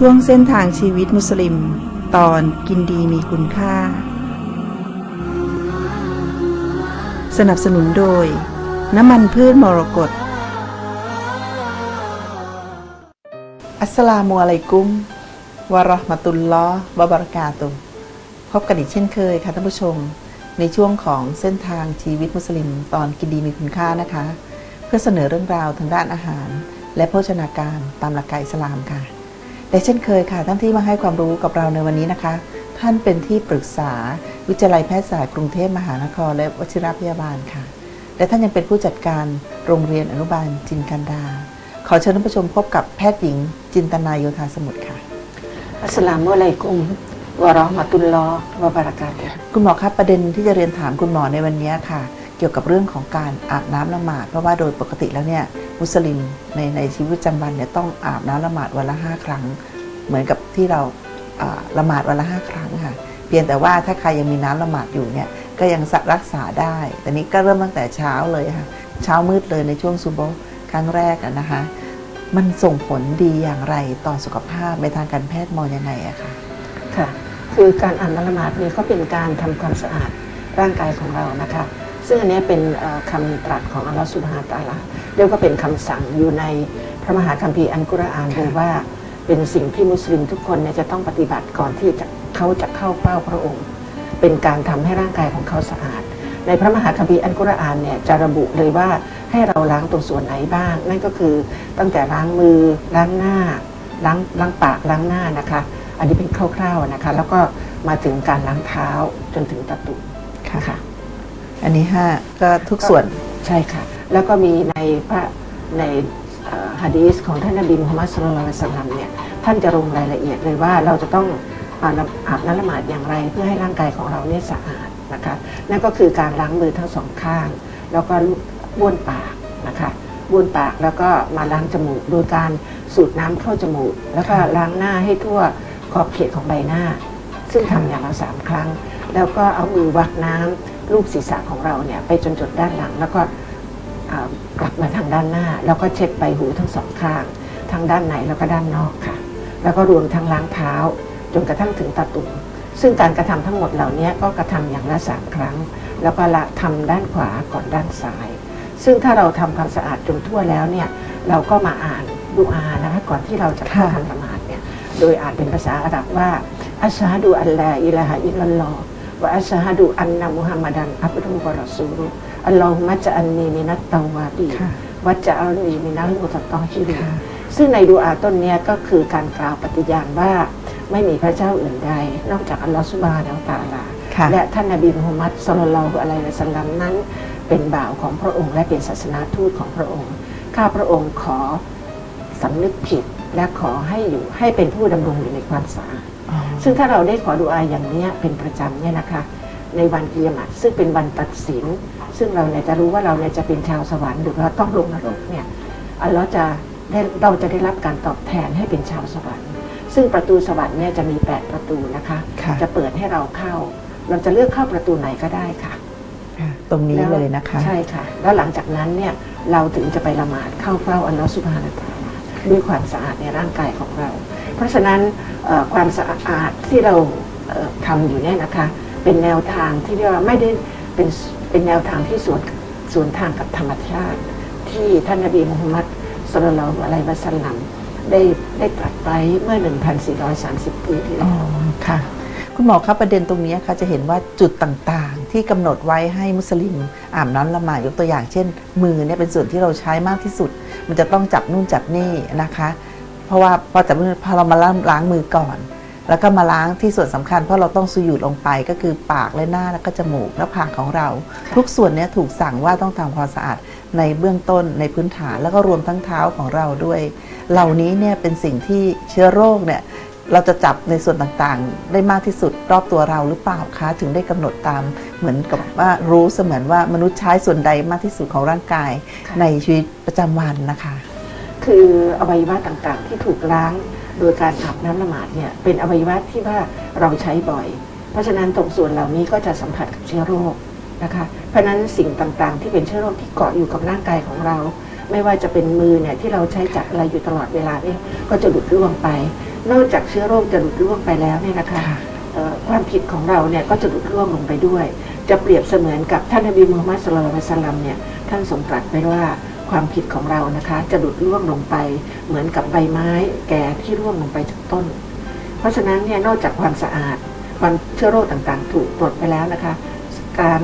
ช่วงเส้นทางชีวิตมุสลิม ตอนกินดีมีคุณค่า สนับสนุนโดย น้ำมันพืชมรกตอัสลามุอะลัยกุมวะราะห์มะตุลลอฮ์วะบะเราะกาตุพบกันอีกเช่นเคยค่ะท่านผู้ชม ในช่วงของเส้นทางชีวิตมุสลิม ตอนกินดีมีคุณค่านะคะ เพื่อเสนอเรื่องราวทางด้านอาหาร และโภชนาการตามหลักการอิสลามค่ะ แต่เช่นเคยค่ะท่านที่มาให้ความรู้กับเราในวันนี้นะคะ ท่านเป็นที่ปรึกษาวิทยาลัยแพทยศาสตร์กรุงเทพมหานคร และวชิรพยาบาลค่ะ และท่านยังเป็นผู้จัดการโรงเรียนอนุบาลจินกันดา ขอเชิญท่านผู้ชมพบกับแพทย์หญิง จินตนาโยธาสมุทรค่ะอัสสลามุอะลัยกุมวะเราะห์มะตุลลอฮ์วะบะเราะกาตุฮ์คุณหมอครับประเด็นที่จะเรียนถามคุณหมอในวันนี้ค่ะ เกี่ยวกับเรื่องของการอาบน้ำละหมาดเพราะว่าโดยปกติแล้วเนี่ย มุสลิมในในชีวิตประจำวันเนี่ยต้องอาบน้ำละหมาดวันละห้าครั้ง เหมือนกับที่เราละหมาดวันละห้าครั้งค่ะเพียงแต่ว่าถ้าใครยังมีน้ำละหมาดอยู่เนี่ยก็ยังรักษาได้แต่นี้ก็เริ่มตั้งแต่เช้าเลยค่ะเช้ามืดเลยในช่วงซูโบครั้งแรกนะคะมันส่งผลดีอย่างไรต่อสุขภาพในทางการแพทย์มองยังไงอะคะค่ะคือการอ่านละหมาดนี่ก็เป็นการทำความสะอาดร่างกายของเรานะคะ ซึ่งอันนี้เป็นคำตรัสของอัลลอฮฺสุบฮานะฮูวะตาลาเรียกว่าเป็นคำสั่งอยู่ในพระมหาคัมภีร์อันกุรอานเลยว่าเป็นสิ่งที่มุสลิมทุกคนเนี่ยจะต้องปฏิบัติก่อนที่จะเขาจะเข้าเฝ้าพระองค์ เป็นการทำให้ร่างกายของเขาสะอาด ในพระมหาคัมภีร์อันกุรอานเนี่ยจะระบุเลยว่าให้เราล้างตรงส่วนไหนบ้าง นั่นก็คือตั้งแต่ล้างมือล้างหน้าล้างล้างปากล้างหน้านะคะ อันนี้เป็นคร่าวๆนะคะ แล้วก็มาถึงการล้างเท้าจนถึงตะตุค่ะค่ะ อันนี้ห้าก็ทุกส่วน ใช่ค่ะ แล้วก็มีในพระในฮะดีสของท่านนบีมุฮัมมัดสุลลัลสัลลัมเนี่ยท่านจะลงรายละเอียดเลยว่าเราจะต้องอาบน้ำอาบน้ำละหมาดอย่างไรเพื่อให้ร่างกายของเราเนี่ยสะอาดนะคะนั่นก็คือการล้างมือทั้งสองข้าง แล้วก็บ้วนปากนะคะบ้วนปากแล้วก็มาล้างจมูกโดยการสูดน้ำเข้าจมูก แล้วก็ล้างหน้าให้ทั่วขอบเขตของใบหน้า ซึ่งทำอย่างละสามครั้ง แล้วก็เอามือวักน้ำ ลูบศีรษะของเราเนี่ยไปจนจุดด้านหลัง แล้วก็กลับมาทางด้านหน้า แล้วก็เช็ดใบหูทั้งสองข้าง ทั้งด้านในแล้วก็ด้านนอกค่ะ แล้วก็รวมทั้งล้างเท้า จนกระทั่งถึงตาตุ่มซึ่งการกระทำทั้งหมดเหล่านี้ก็กระทำอย่างละสามครั้ง แล้วก็ละทำด้านขวาก่อนด้านซ้าย ซึ่งถ้าเราทำความสะอาดจนทั่วแล้วเนี่ยเราก็มาอ่านดูอานะคะก่อนที่เราจะเข้าค่ะทำละหมาดเนี่ยโดยอ่านเป็นภาษาอาหรับว่าอัชฮะดูอัลลาอิลาฮะอิลลัลลอฮ์ วะอัชฮะดูอันนะมุฮัมมัดันอับดุฮ์วะรอซูลุฮ์อัลลอฮุมะจะอันนีมินัตตาวาบีค่ะวัจจะอัลนีมินัลมุตตอฮิรินค่ะซึ่งในดูอาต้นเนี้ยก็คือการกล่าวปฏิญาณว่าไม่มีพระเจ้าอื่นใด นอกจากอัลลอฮฺสุบฮานะฮูวะตะอาลาค่ะและท่านนบีมุฮัมมัดสุลลัลลอฮุอะลัยฮิวะสัลลัมนั้น เป็นบ่าวของพระองค์และเป็นศาสนาทูตของพระองค์ ข้าพระองค์ขอสำนึกผิดและขอให้อยู่ให้เป็นผู้ดำรงอยู่ในความสะอาดอ๋อ ซึ่งถ้าเราได้ขอดุอาอย่างเนี้ยเป็นประจำเนี่ยนะคะ ในวันกิยามัตซึ่งเป็นวันตัดสิน ซึ่งเราเนี่ยจะรู้ว่าเราเนี่ยจะเป็นชาวสวรรค์หรือเราต้องลงนรกเนี่ยอัลเลอฮ์จะได้เราจะได้รับการตอบแทนให้เป็นชาวสวรรค์ ซึ่งประตูสวรรค์เนี่ยจะมี 8 ประตูนะคะค่ะจะเปิดให้เราเข้า เราจะเลือกเข้าประตูไหนก็ได้ค่ะค่ะตรงนี้แวเลยนะคะใช่ค่ะ แล้วหลังจากนั้นเนี่ยเราถึงจะไปละหมาดเข้าเฝ้าอัลลอฮฺสุบฮานะฮูวะตะอาลาด้วยความสะอาดในร่างกายของเรา เพราะฉะนั้นความสะอาดที่เราเอ่อทำอยู่เนี่ยนะคะ เป็นแนวทางที่เรียกว่าไม่ได้เป็นเป็นแนวทางที่สวนสวนทางกับธรรมชาติ ที่ท่านนบีมุฮัมมัดสุลลัลอะลัยฮิวะสัลลัมได้ได้ตรัสไว้เมื่อ 1,430 ปีที่แล้วค่ะ คุณหมอครับประเด็นตรงนี้ค่ะจะเห็นว่าจุดต่างๆ ที่กำหนดไว้ให้มุสลิมอาบน้ำละหมาดยกตัวอย่างเช่น มือเนี่ยเป็นส่วนที่เราใช้มากที่สุด มันจะต้องจับนู่นจับนี่นะคะ เพราะว่าพอจับมือพอเรามาล้างล้างมือก่อน แล้วก็มาล้างที่ส่วนสำคัญ เพราะเราต้องสุยุดลงไปก็คือปากและหน้าแล้วก็จมูกและผากของเรา ทุกส่วนเนี้ถูกสั่งว่าต้องทำความสะอาดในเบื้องต้นในพื้นฐานแล้วก็รวมทั้งเท้าของเราด้วย เหล่านี้เนี่ยเป็นสิ่งที่เชื้อโรคเนี่ยเราจะจับในส่วนต่างๆ ได้มากที่สุดรอบตัวเราหรือเปล่าคะถึงได้กำหนดตามเหมือนกับว่ารู้เสมือนว่ามนุษย์ใช้ส่วนใดมากที่สุดของร่างกายค่ะในชีวิตประจำวันนะคะ คืออวัยวะต่างๆ ที่ถูกล้างโดยการอาบน้ำละหมาดเนี่ยเป็นอวัยวะที่ว่าเราใช้บ่อย เพราะฉะนั้นตรงส่วนเหล่านี้ก็จะสัมผัสกับเชื้อโรคนะคะ เพราะฉะนั้นสิ่งต่างๆ ที่เป็นเชื้อโรคที่เกาะอยู่กับร่างกายของเรา ไม่ว่าจะเป็นมือเนี่ยที่เราใช้จับอะไรอยู่ตลอดเวลาเนี่ยก็จะหลุดร่วงไป นอกจากเชื้อโรคจะหลุดร่วงไปแล้วเนี่ยนะคะค่ะเอ่อความผิดของเราเนี่ยก็จะหลุดร่วงลงไปด้วย จะเปรียบเสมือนกับท่านนบีมูฮัมมัดสุลลัลลอฮุอะลัยฮิวะสัลลัมเนี่ยท่านทรงตรัสไว้ว่า ความผิดของเรานะคะ จะหลุดร่วงลงไปเหมือนกับใบไม้แก่ที่ร่วงลงไปจากต้น เพราะฉะนั้นเนี่ยนอกจากความสะอาดความเชื้อโรคต่างๆ ถูกปลดไปแล้วนะคะ การ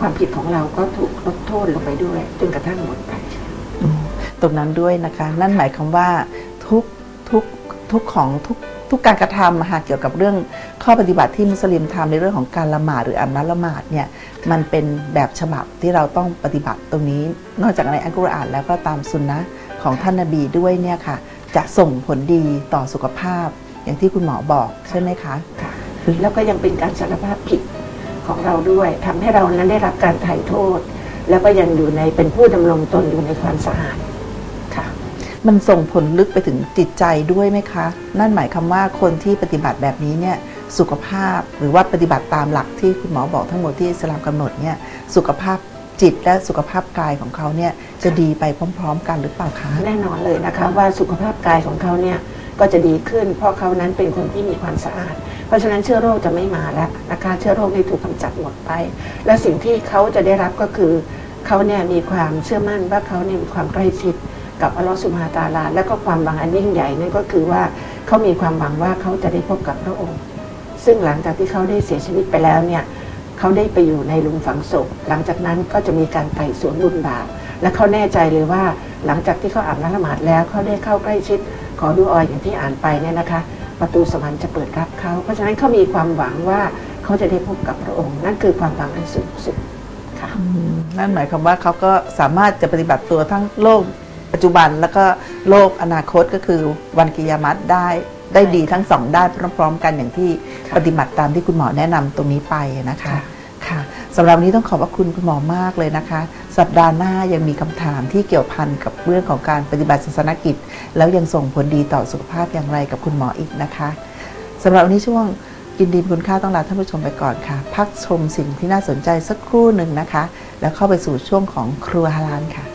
ความผิดของเราก็ถูกลดโทษลงไปด้วยจนกระทั่งหมดไปตรงนั้นด้วยนะคะ นั่นหมายความว่าทุกทุกทุกของทุกทุกการกระทำอะค่ะเกี่ยวกับเรื่อง ข้อปฏิบัติที่มุสลิมทำในเรื่องของการละหมาดหรืออาบน้ำละหมาดเนี่ยมันเป็นแบบฉบับที่เราต้องปฏิบัติตรงนี้ นอกจากในอัลกุรอานแล้วก็ตามสุนนะของท่านนบีด้วยเนี่ยค่ะ จะส่งผลดีต่อสุขภาพ อย่างที่คุณหมอบอกใช่ไหมคะค่ะแล้วก็ยังเป็นการสารภาพผิดของเราด้วยทำให้เรานั้นได้รับการไถ่โทษ แล้วก็ยังอยู่ในเป็นผู้ดำรงตนอยู่ในความสะอาดค่ะมันส่งผลลึกไปถึงจิตใจด้วยไหมคะ นั่นหมายความว่าคนที่ปฏิบัติแบบนี้เนี่ย สุขภาพหรือว่าปฏิบัติตามหลักที่คุณหมอบอกทั้งหมดที่อิสลามกำหนดเนี่ยสุขภาพจิตและสุขภาพกายของเขาเนี่ยจะดีไปพร้อม ๆ กันหรือเปล่าคะแน่นอนเลยนะคะว่าสุขภาพกายของเขาเนี่ยก็จะดีขึ้น เพราะเขานั้นเป็นคนที่มีความสะอาด เพราะฉะนั้นเชื้อโรคจะไม่มาแล้วนะคะเชื้อโรคนี่ถูกกำจัดหมดไป และสิ่งที่เขาจะได้รับก็คือเขาเนี่ยมีความเชื่อมั่นว่าเขาเนี่ยมีความใกล้ชิดกับอัลลอฮฺสุบฮานาตะอาลา และก็ความหวังอันยิ่งใหญ่นั่นก็คือว่าเขามีความหวังว่าเขาจะได้พบกับพระองค์ ซึ่งหลังจากที่เขาได้เสียชีวิตไปแล้วเนี่ยเขาได้ไปอยู่ในลุมฝังศพ หลังจากนั้นก็จะมีการไต่สวนบุญบาปและเขาแน่ใจเลยว่าหลังจากที่เขาอาบน้ำละหมาดแล้วเขาได้เข้าใกล้ชิด ขอดูออยอย่างที่อ่านไปเนี่ยนะคะ ประตูสวรรค์จะเปิดรับเขา เพราะฉะนั้นเขามีความหวังว่าเขาจะได้พบกับพระองค์ นั่นคือความหวังอันสูงสุดค่ะนั่นหมายความว่าเขาก็สามารถจะปฏิบัติตัวทั้งโลกปัจจุบันแล้วก็โลกอนาคตก็คือวันกิยามัตได้ได้ดีทั้งสองด้านพร้อม ๆ กันอย่างที่ ปฏิบัติตามที่คุณหมอแนะนำตรงนี้ไปนะคะค่ะค่ะสำหรับวันนี้ต้องขอบพระคุณคุณหมอมากเลยนะคะ สัปดาห์หน้ายังมีคำถามที่เกี่ยวพันกับเรื่องของการปฏิบัติศาสนกิจ แล้วยังส่งผลดีต่อสุขภาพอย่างไรกับคุณหมออีกนะคะสำหรับวันนี้ช่วงกินดีมีคุณค่าต้องลาท่านผู้ชมไปก่อนค่ะ พักชมสิ่งที่น่าสนใจสักครู่หนึ่งนะคะ แล้วเข้าไปสู่ช่วงของครัวฮาลานค่ะ